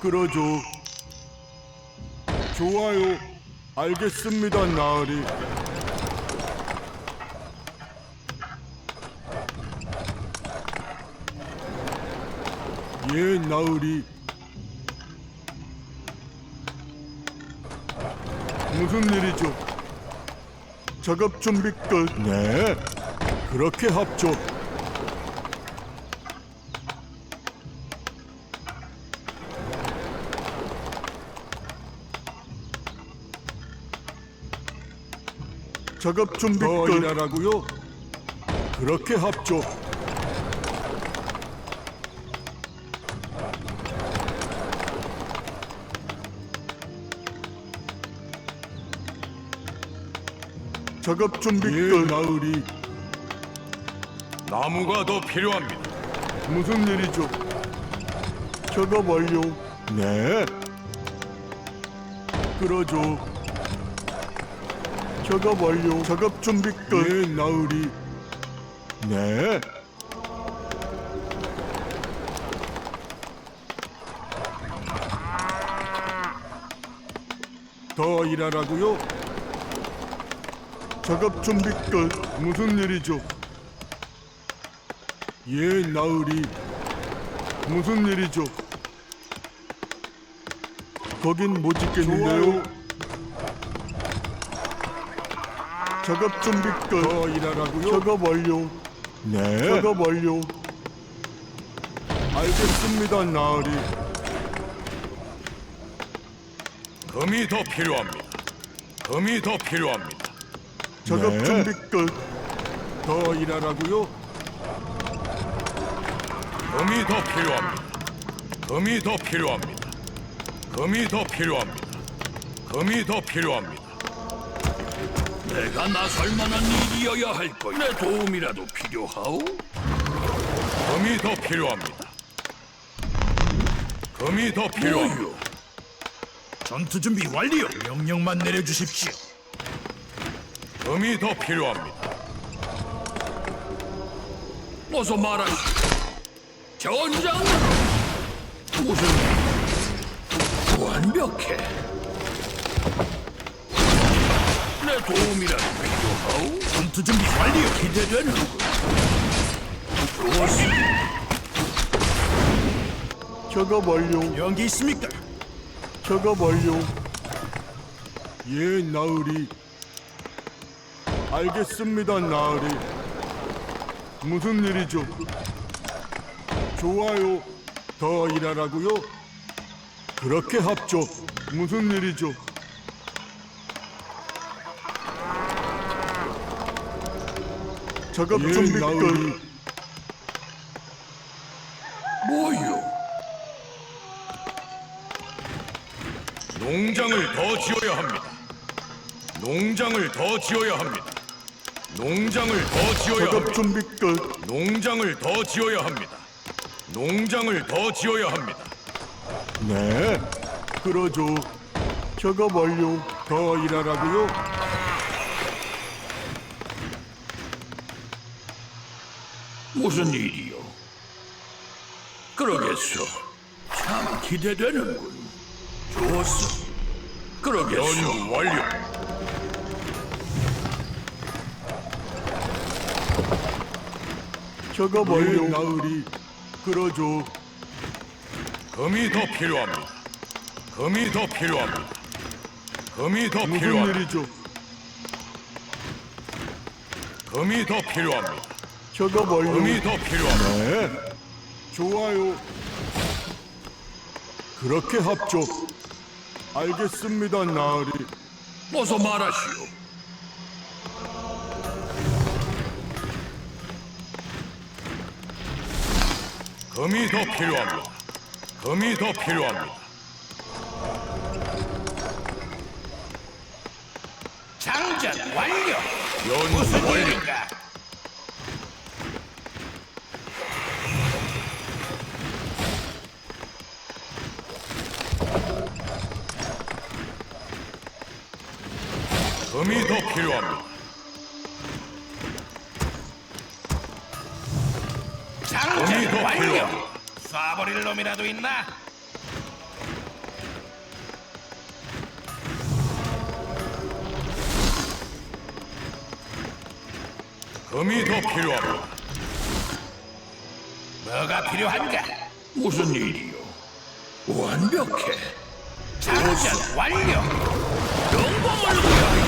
그러죠. 좋아요. 알겠습니다, 나으리. 예, 나으리. 무슨 일이죠? 작업 준비 끝. 네. 그렇게 합죠. 작업 준비 끝. 일하라고요? 그렇게 합죠. 작업 준비 끝. 나으리. 나무가 더 필요합니다. 무슨 일이죠? 작업 완료. 네. 그러죠. 작업 완료. 작업 준비 끝. 네, 나으리. 네. 더 일하라고요? 작업 준비 끝. 무슨 일이죠? 예, 나으리. 무슨 일이죠? 거긴 못 짓겠는데요. 작업 준비 끝. 더 일하라고요? 작업 완료. 네. 작업 완료. 알겠습니다, 나으리. 금이 더 필요합니다. 금이 더 필요합니다. 작업 네. 준비 끝. 더 일하라고요? 금이 더 필요합니다. 금이 더 필요합니다. 금이 더 필요합니다. 금이 더 필요합니다. 내가 나설 만한 일이어야 할 거야. 내 도움이라도 필요하오? 금이 더 필요합니다. 금이 더 필요합니다. 뭐요? 전투 준비 완료. 명령만 내려주십시오. 금이 더 필요합니다. 어서 말하시오. 전장으로. 무슨 일? 완벽해. 도움이라도 필요하오? 전투 준비 완료. 기대되는군. 작업 완료. 연기 있습니까? 작업 완료. 예, 나으리. 알겠습니다, 나으리. 무슨 일이죠? 좋아요. 더 일하라고요? 그렇게 합죠. 무슨 일이죠? 작업 준비 끝. 뭐요? 농장을 더 지어야 합니다. 농장을 더 지어야 합니다. 농장을 더 지어야 작업 합니다. 준비 끝. 농장을 더 지어야 합니다. 농장을 더 지어야 합니다. 네. 그러죠. 작업 완료. 더 일하라고요? 무슨 일이요? 그러겠소. 참 기대되는군. 좋았어. 그러겠소. 연구 완료. 작업 완료. 나으리. 그러죠. 금이 더 필요합니다. 금이 더 필요합니다. 금이 더 무슨 필요합니다. 일이죠? 금이 더 필요합니다. 작업 완료. 금이 더 필요합니다. 네. 좋아요. 그렇게 합죠. 알겠습니다, 나으리. 어서 말하시오. 금이 더 필요합니다. 금이 더 필요합니다. 장전 완료. 연구 완료. 필요합니다. 장전 완료. 쏴버릴 놈이라도 있나? 금이 더 필요합니다. 뭐가 필요한가? 무슨 일이요? 완벽해. 장전 완료. 용봉을 구요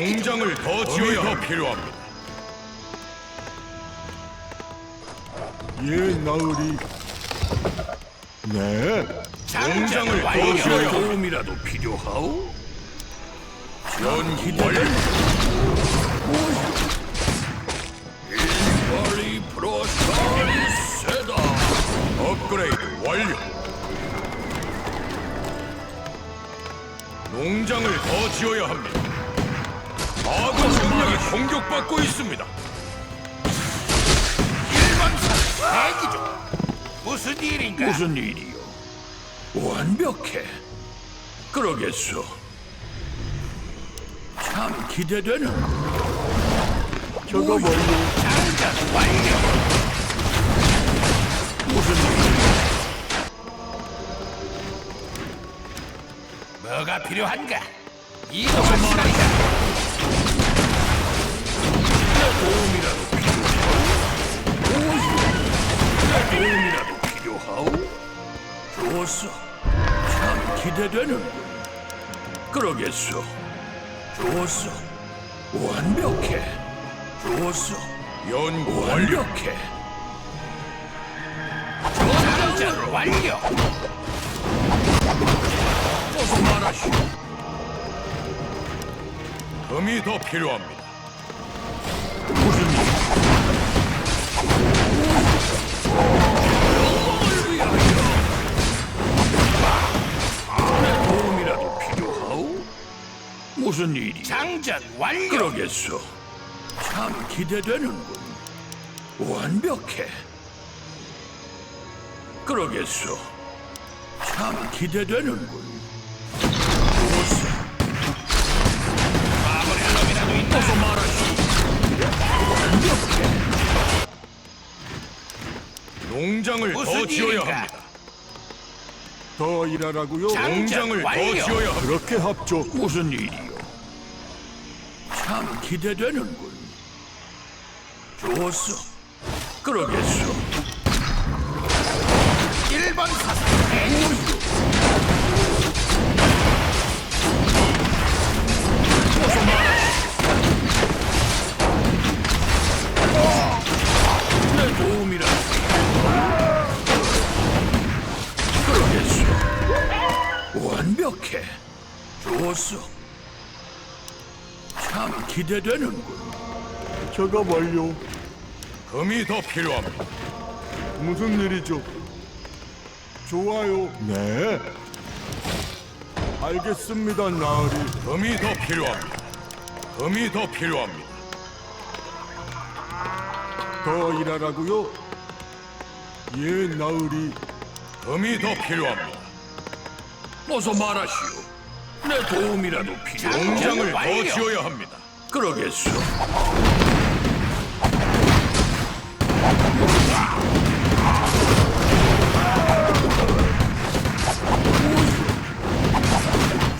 공장을 더 지어야 더 필요합니다. 예, 나으리. 네, 공장을 더. 지어야. 도움이라도 필요하오? 연기 완료. 인버리 프로스타리 세다. 업그레이드 완료. 농장을 더 지어야 합니다. 아군 생명이 공격받고 있습니다. 1번 사수 대기 중. 무슨 일인가? 무슨 일이요? 완벽해. 그러겠소. 참 기대되는. 작업 완료. 장전 완료. 무슨 일? 뭐가 필요한가? 이동할 시간이다. 도움이라도 필요하오. 좋았어. 참 기대되는군. 그러겠소. 좋았어. 완벽해. 좋았어. 연구. 완벽해. 장전 완료. 어서 말하시오. 금이 더 필요합니다. 도움이라도 필요하오? 무슨 일이? 장전 완료. 그러겠소. 참 기대되는군. 완벽해. 그러겠소. 참 기대되는군. 좋았어. 마무리 놈이라도 있나? 어서 말하 농장을 더 무슨 지어야 일인가? 합니다. 더 일하라고요. 장- 농장을 더 완료. 지어야 합니다. 그렇게 합조. 무슨 일이요? 참 기대되는군. 좋았어. 그러겠소. 1번 사수 대기 중. 내 완벽해. 좋았어. 참 기대되는군. 작업 완료. 금이 더 필요합니다. 무슨 일이죠? 좋아요. 네. 알겠습니다, 나으리. 금이 더 필요합니다. 금이 더 필요합니다. 더 일하라고요. 예, 나으리. 금이 더 필요합니다. 어서 말하시오. 내 도움이라도 필요. 농장을 더. 지어야 합니다. 그러겠소.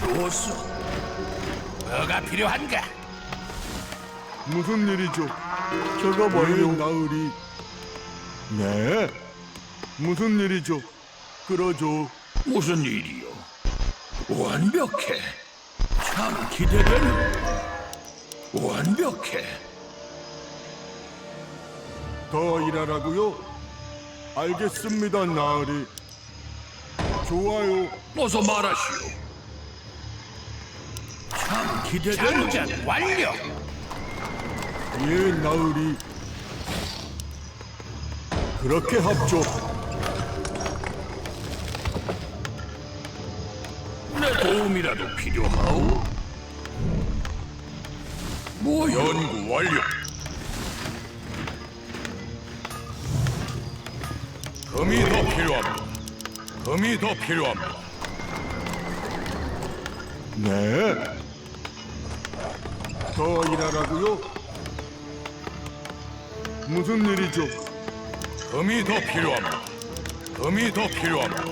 좋았어. 뭐가 필요한가? 무슨 일이죠? 작업 완료, 나으리. 네. 무슨 일이죠? 끌어줘. 무슨 일이요? 완벽해. 참 기대되는. 완벽해. 더 일하라고요? 알겠습니다, 나으리. 좋아요. 어서 말하시오. 참 기대되는. 장전 완료. 예, 나으리. 그렇게 합조. 도움이라도 필요하오? 뭐요? 연구 완료. 금이 더 필요합니다. 금이 더 필요합니다. 네. 더 일하라고요? 무슨 일이죠? 금이 더 필요합니다. 금이 더 필요합니다.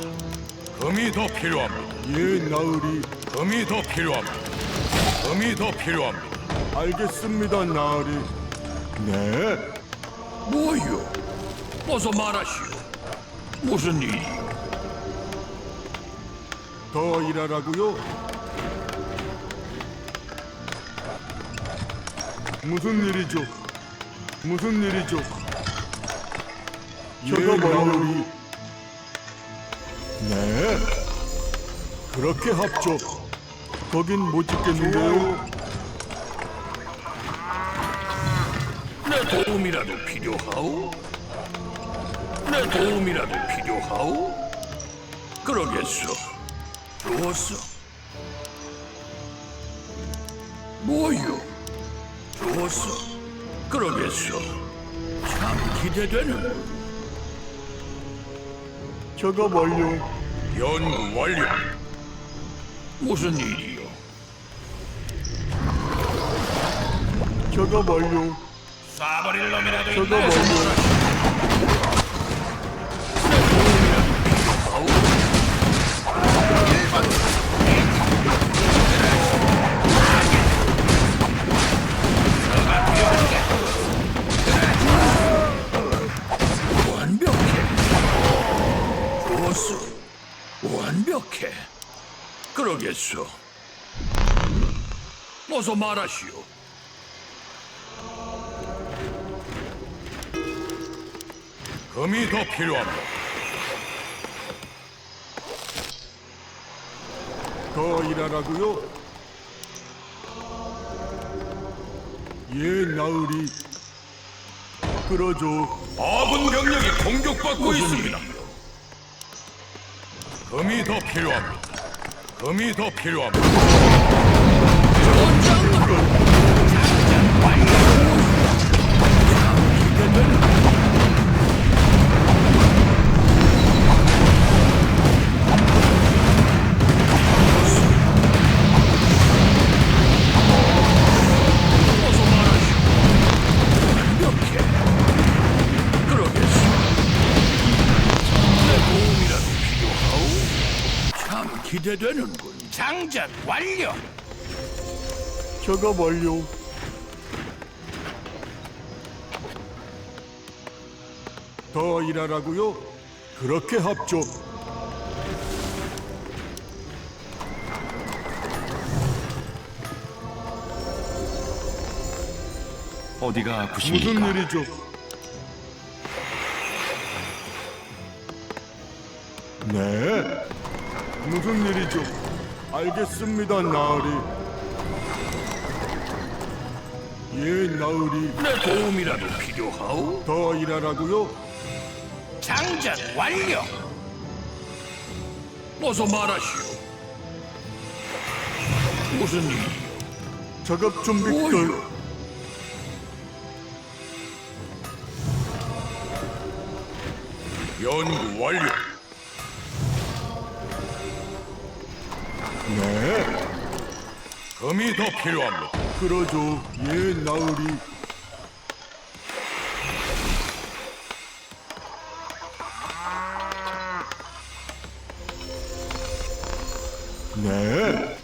금이 더 필요합니다. 예, 나으리. 금이 더 필요합니다. 금이 더 필요합니다. 알겠습니다, 나으리. 네. 뭐요? 어서 말하시오. 무슨 일이? 더 일하라고요? 무슨 일이죠? 무슨 일이죠? 저거 나으리. 네. 그렇게 합죠. 거긴 못 짓겠는데요. 내 도움이라도 필요하오? 내 도움이라도 필요하오? 그러겠소. 좋았어. 뭐요? 좋았어. 그러겠소. 참 기대되는. 저거 완료. 연구 완료. 무슨 일이요? 저거 완료. 쏴버릴 놈 어서 말하시오. 금이 더 필요합니다. 더 일하라고요? 예, 나으리. 끌어줘. 아군 병력이 공격받고 있습니다. 금이 더 필요합니다. 금이 더 필요합니다. 기대되는군. 장전 완료. 저거 완료. 더 일하라고요? 그렇게 합죠. 어디가 무슨 아프십니까? 일이죠? 네. 무슨 일이죠? 알겠습니다, 나으리. 예, 나으리. 내 도움이라도 필요하오? 더 일하라고요? 장전 완료. 어서 말하시오. 무슨 일이? 작업 준비 끝. 뭐요? 연구 완료. 네. 금이 더 필요합니다. 끌어줘. 예, 나으리. 네.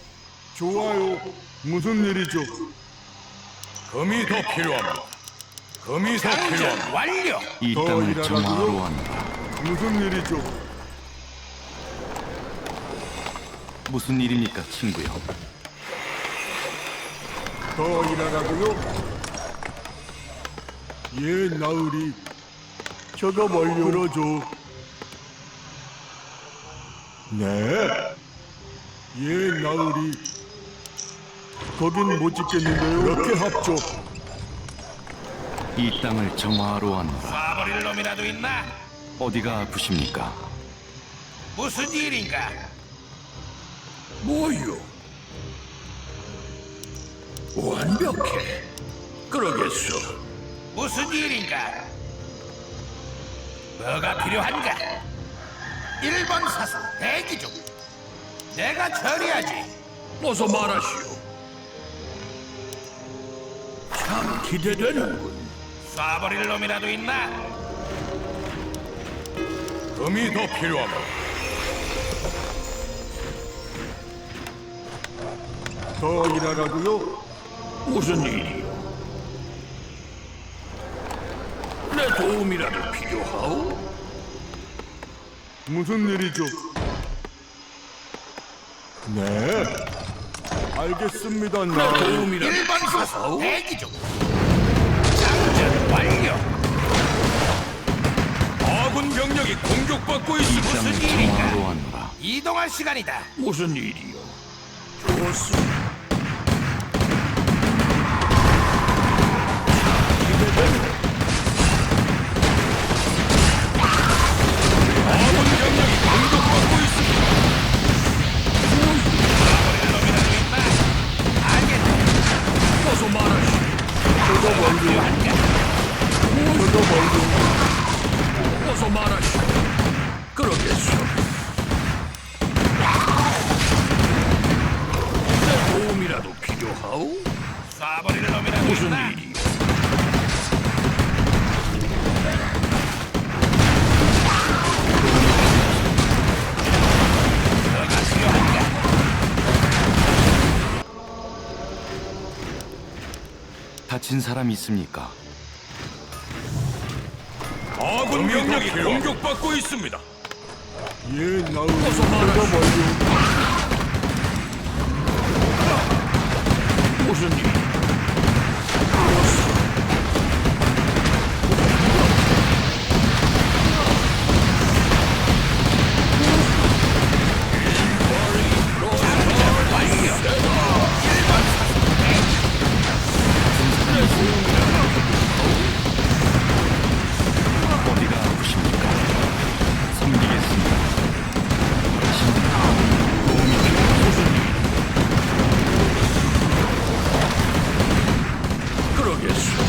좋아요. 무슨 일이죠? 금이 더 필요합니다. 금이 더 필요합니다. 완료. 이 더 땅을 일하라고요? 정화하러 한다. 무슨 일이죠? 무슨 일입니까, 친구요? 더 일하라고요? 예, 나으리. 저거 완료. 끌어줘. 네. 예, 나으리. 거긴 못 짓겠는데요. 그렇게 합죠. 이 땅을 정화하러 한다. 쏴버릴 놈이라도 있나? 어디가 아프십니까? 무슨 일인가? 뭐요? 완벽해. 그러겠소. 무슨 일인가? 뭐가 필요한가? 1번 사수 대기 중. 내가 처리하지. 어서 말하시오. 참 기대되는군. 쏴버릴 놈이라도 있나? 금이 더 필요합니다. 더 일하라고요? 무슨 일이요? 내 도움이라도 필요하오? 무슨 일이죠? 네. 알겠습니다. 내 나 도움이라도 1번 사수 필요하오? 대기 중. 장전 완료. 아군 병력이 공격받고 있습니다. 무슨 일인가? 이동할 시간이다. 무슨 일이요? 아군 사람 있습니까? 아군 병력이 공격받고 있습니다. 예. 어서 말하시오. 완료. 무슨 일? 그러겠소.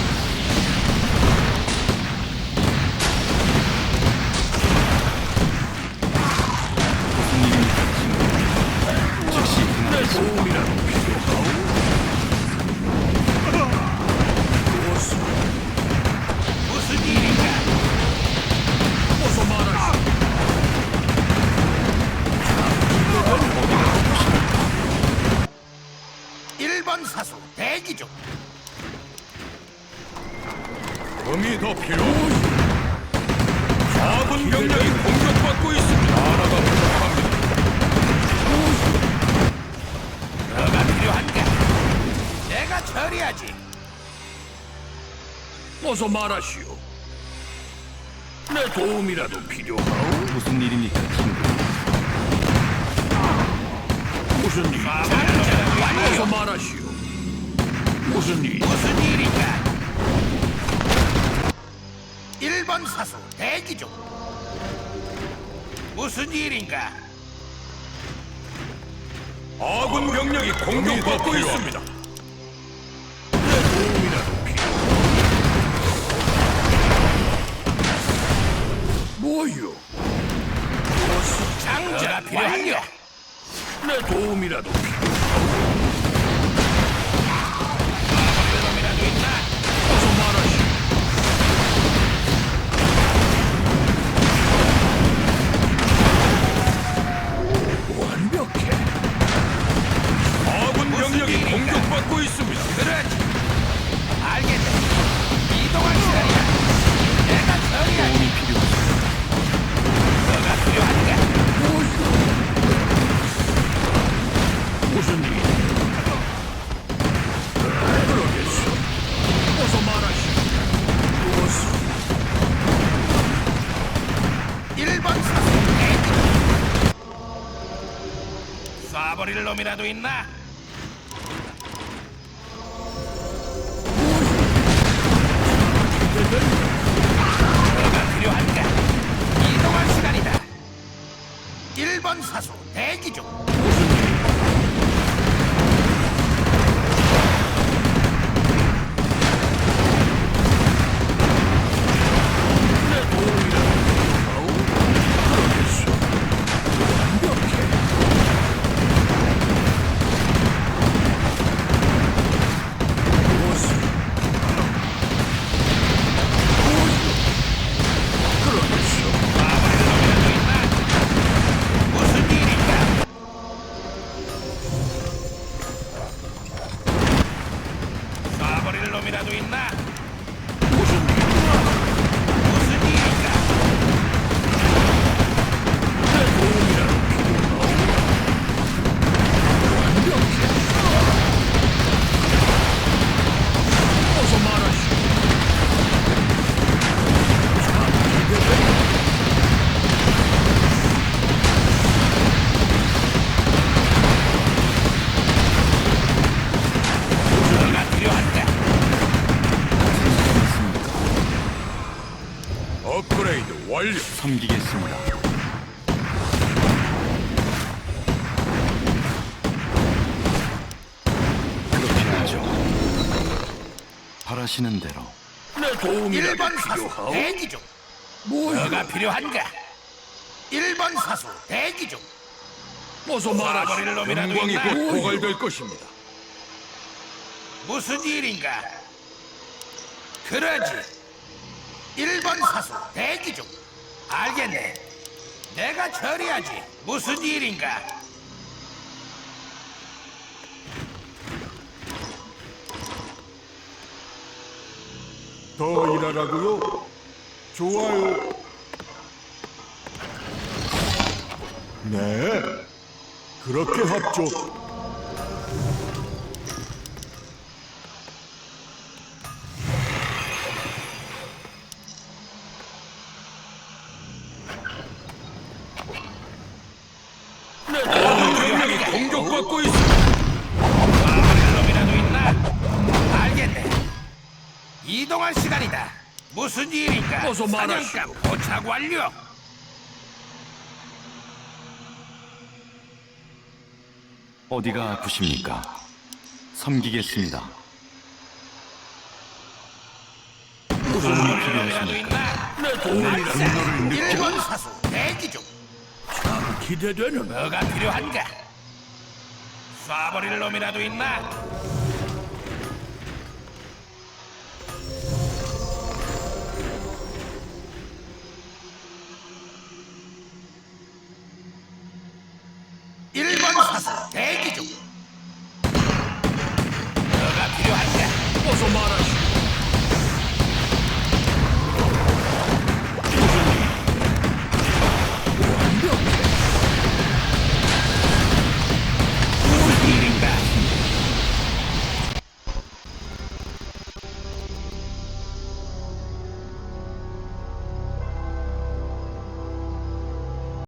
처리하지. 어서 말하시오. 내 도움이라도 필요하오? 무슨 일입니까, 친구? 무슨 일? 어서 말하시오. 무슨 일? 무슨 일인가? 1번 사수 대기 중. 무슨 일인가? 아군 병력이 공격받고 있습니다. 뭐요? 장전 필요한가? 내 도움이라도 필요 쏴버 사람이라도 있나? 바라시는 대로 내 도움이라도 1번 사수 필요하오. 대기 중. 뭐가 필요한가? 1번 사수 대기 중. 어서 말하시오. 놈이라도 영광이 있나? 곧 고갈될 것입니다. 무슨 일인가? 그러지. 1번 사수 대기 중. 알겠네. 내가 처리하지. 무슨 일인가? 더 일하라고요? 좋아요. 네. 그렇게 합죠. 어서 말하시오. 사냥감 포착 완료. 어디가 아프십니까? 섬기겠습니다. 도움이 쏴버릴 놈이라도 필요하십니까? 내 동맹이 알겠어. 1번 사수 대기 중. 기대되는 뭐가 필요한가? 쏴버릴 놈이라도 있나?